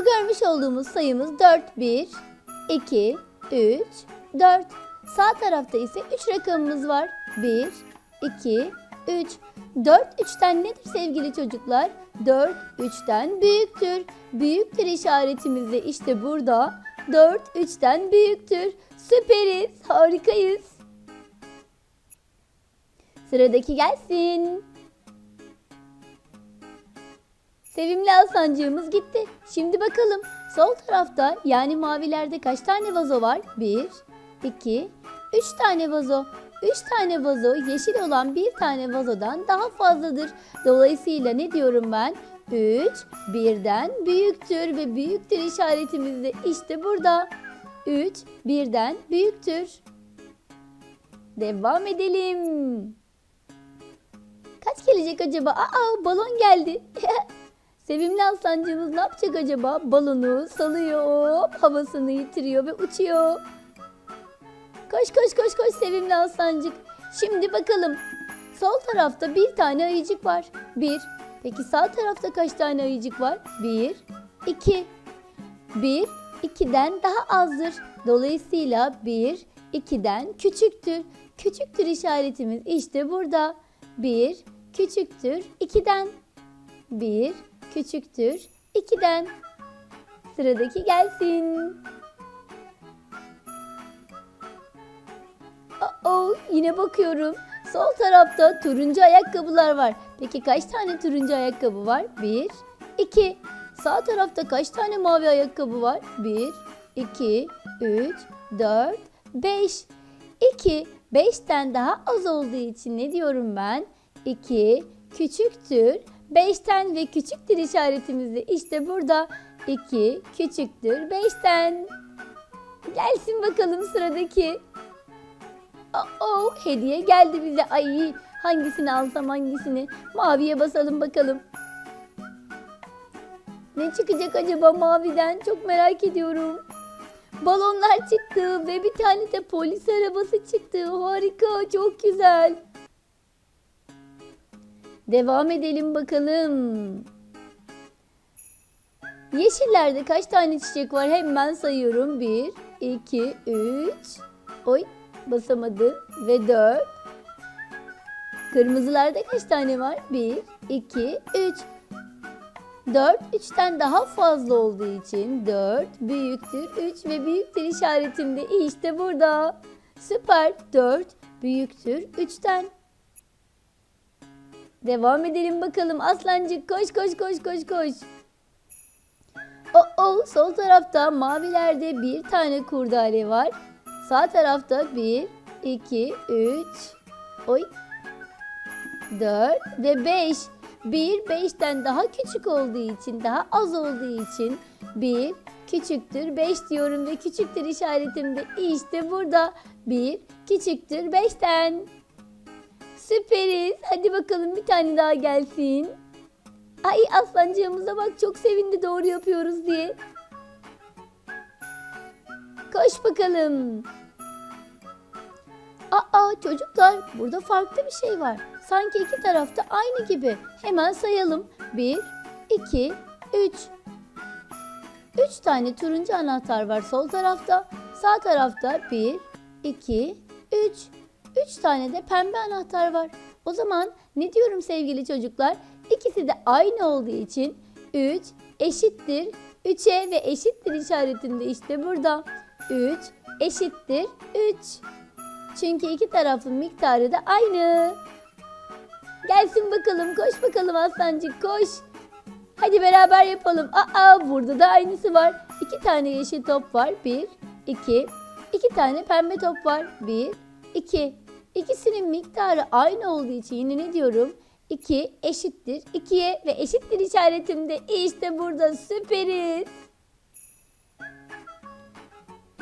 Bu görmüş olduğumuz sayımız 4, 1, 2, 3, 4. Sağ tarafta ise 3 rakamımız var. 1, 2, 3. 4 3'ten nedir sevgili çocuklar? 4 3'ten büyüktür. Büyüktür işaretimiz de işte burada. 4 3'ten büyüktür. Süperiz, harikayız. Sıradaki gelsin. Sevimli Hasancığımız gitti. Şimdi bakalım sol tarafta yani mavilerde kaç tane vazo var? 1, 2, 3 tane vazo. 3 tane vazo yeşil olan bir tane vazodan daha fazladır. Dolayısıyla ne diyorum ben? 3 birden büyüktür ve büyüktür işaretimiz de işte burada. 3 birden büyüktür. Devam edelim. Kaç gelecek acaba? Aa balon geldi. Sevimli aslancığımız ne yapacak acaba? Balonu salıyor, havasını yitiriyor ve uçuyor. Koş koş koş koş sevimli aslancık. Şimdi bakalım. Sol tarafta bir tane ayıcık var. Bir. Peki sağ tarafta kaç tane ayıcık var? Bir, iki. Bir, ikiden daha azdır. Dolayısıyla bir, ikiden küçüktür. Küçüktür işaretimiz işte burada. Bir, küçüktür ikiden. Bir, küçüktür 2'den. Sıradaki gelsin. Oo, yine bakıyorum. Sol tarafta turuncu ayakkabılar var. Peki kaç tane turuncu ayakkabı var? 1, 2. Sağ tarafta kaç tane mavi ayakkabı var? 1, 2, 3, 4, 5. 2, 5'ten daha az olduğu için ne diyorum ben? 2 küçüktür 5'ten ve küçüktür işaretimizi işte burada 2 küçüktür 5'ten. Gelsin bakalım sıradaki. Oo, hediye geldi bize. Ay hangisini alsam hangisini? Maviye basalım bakalım. Ne çıkacak acaba maviden? Çok merak ediyorum. Balonlar çıktı ve bir tane de polis arabası çıktı. Harika, çok güzel. Devam edelim bakalım. Yeşillerde kaç tane çiçek var? Hemen sayıyorum. 1, 2, 3. Oy basamadım. Ve 4. Kırmızılarda kaç tane var? 1, 2, 3. 4 3'ten daha fazla olduğu için 4 büyüktür 3 ve büyüktür işaretimde işte burada. Süper 4 büyüktür 3'ten. Devam edelim bakalım aslancık koş koş koş koş koş. O o sol tarafta mavilerde bir tane kurdale var. Sağ tarafta 1, 2, 3, oy 4 ve 5. 1 5'ten daha küçük olduğu için, daha az olduğu için 1 küçüktür 5 diyorum ve küçüktür işaretim de işte burada 1 küçüktür 5'ten. Süperiz. Hadi bakalım bir tane daha gelsin. Ay aslancığımıza bak çok sevindi doğru yapıyoruz diye. Koş bakalım. Aa çocuklar burada farklı bir şey var. Sanki iki tarafta aynı gibi. Hemen sayalım. Bir, iki, üç. Üç tane turuncu anahtar var sol tarafta. Sağ tarafta bir, iki, üç. Üç tane de pembe anahtar var. O zaman ne diyorum sevgili çocuklar? İkisi de aynı olduğu için 3 eşittir 3'e ve eşittir işaretinde işte burada. 3 eşittir 3. Çünkü iki tarafın miktarı da aynı. Gelsin bakalım koş bakalım aslancık koş. Hadi beraber yapalım. Aa burada da aynısı var. İki tane yeşil top var. Bir, iki. İki tane pembe top var. Bir, 2. İkisinin miktarı aynı olduğu için yine ne diyorum? 2 eşittir 2'ye ve eşittir işaretimde işte burada süperiz.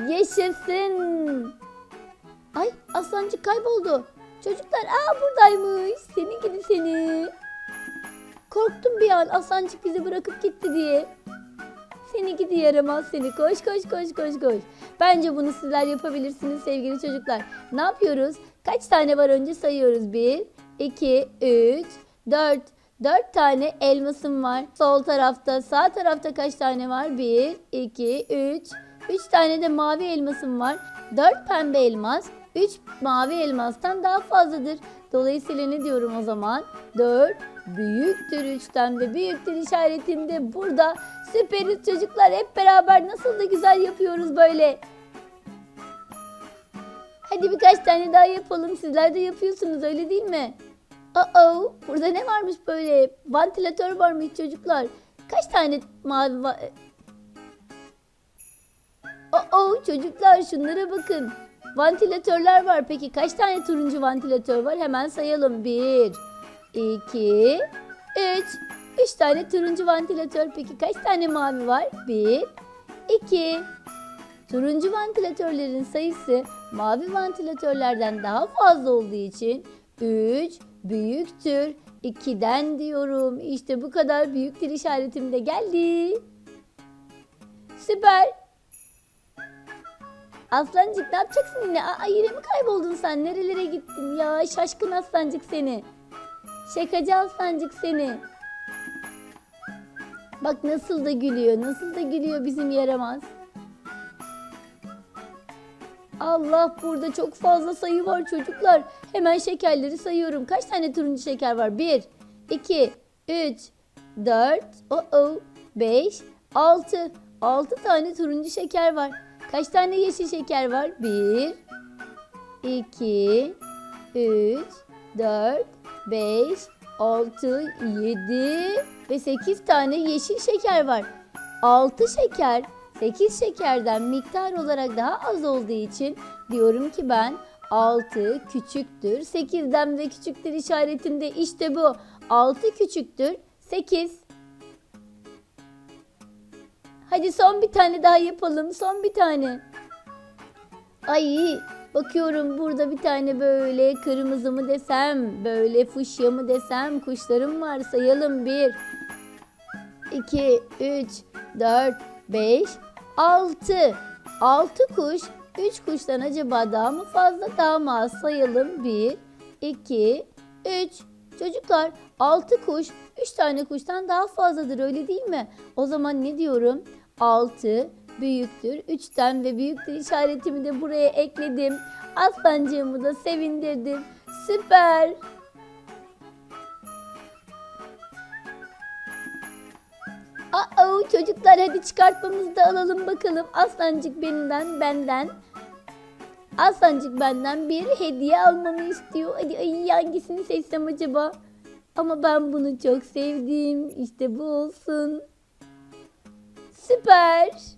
Yaşasın. Ay aslancık kayboldu. Çocuklar aa buradaymış. Seni gidi seni. Korktum bir an aslancık bizi bırakıp gitti diye. Seni gidi yaramaz seni. Koş koş koş koş koş. Bence bunu sizler yapabilirsiniz sevgili çocuklar. Ne yapıyoruz? Kaç tane var önce sayıyoruz. 1, 2, 3, 4. 4 tane elmasım var. Sol tarafta, sağ tarafta kaç tane var? 1, 2, 3. 3 tane de mavi elmasım var. 4 pembe elmas, 3 mavi elmastan daha fazladır. Dolayısıyla ne diyorum o zaman? 4 büyüktür 3'ten ve büyüktür işaretinde burada. Süperiz çocuklar hep beraber nasıl da güzel yapıyoruz böyle. Hadi birkaç tane daha yapalım. Sizler de yapıyorsunuz öyle değil mi? Aa, burada ne varmış böyle? Vantilatör varmış çocuklar. Kaç tane mavi va- Aa, çocuklar şunlara bakın. Vantilatörler var. Peki kaç tane turuncu vantilatör var? Hemen sayalım. 1, 2, 3. 3 tane turuncu vantilatör. Peki kaç tane mavi var? 1, 2. Turuncu vantilatörlerin sayısı mavi vantilatörlerden daha fazla olduğu için 3 büyüktür 2'den diyorum. İşte bu kadar büyüktür işaretim de geldi. Süper. Aslancık ne yapacaksın yine? Aa, yine mi kayboldun sen? Nerelere gittin ya? Şaşkın aslancık seni. Şakacı aslancık seni. Bak nasıl da gülüyor. Nasıl da gülüyor bizim yaramaz. Allah burada çok fazla sayı var çocuklar. Hemen şekerleri sayıyorum. Kaç tane turuncu şeker var? 1, 2, 3, 4, oh oh, 5, 6. 6 tane turuncu şeker var. Kaç tane yeşil şeker var? 1, 2, 3, 4, 5, 6, 7 ve 8 tane yeşil şeker var. 6 şeker 8 şekerden miktar olarak daha az olduğu için diyorum ki ben 6 küçüktür 8'den ve küçüktür işaretinde işte bu. 6 küçüktür 8. Hadi son bir tane daha yapalım. Son bir tane. Ay bakıyorum burada bir tane böyle kırmızı mı desem, böyle fuşya mı desem kuşlarım var. Sayalım. 1, 2, 3, 4, 5, 6. 6 kuş. 3 kuştan acaba daha mı fazla daha mı az sayalım. 1, 2, 3. Çocuklar 6 kuş 3 tane kuştan daha fazladır öyle değil mi? O zaman ne diyorum? 6 büyüktür. 3'ten ve büyüktür işaretimi de buraya ekledim. Aslancığımı da sevindirdim. Süper. Aa, çocuklar hadi çıkartmamızı da alalım bakalım. Aslancık benden, benden. Aslancık benden bir hediye almamı istiyor. Hadi ay hangisini seçsem acaba? Ama ben bunu çok sevdim. İşte bu olsun. Süper.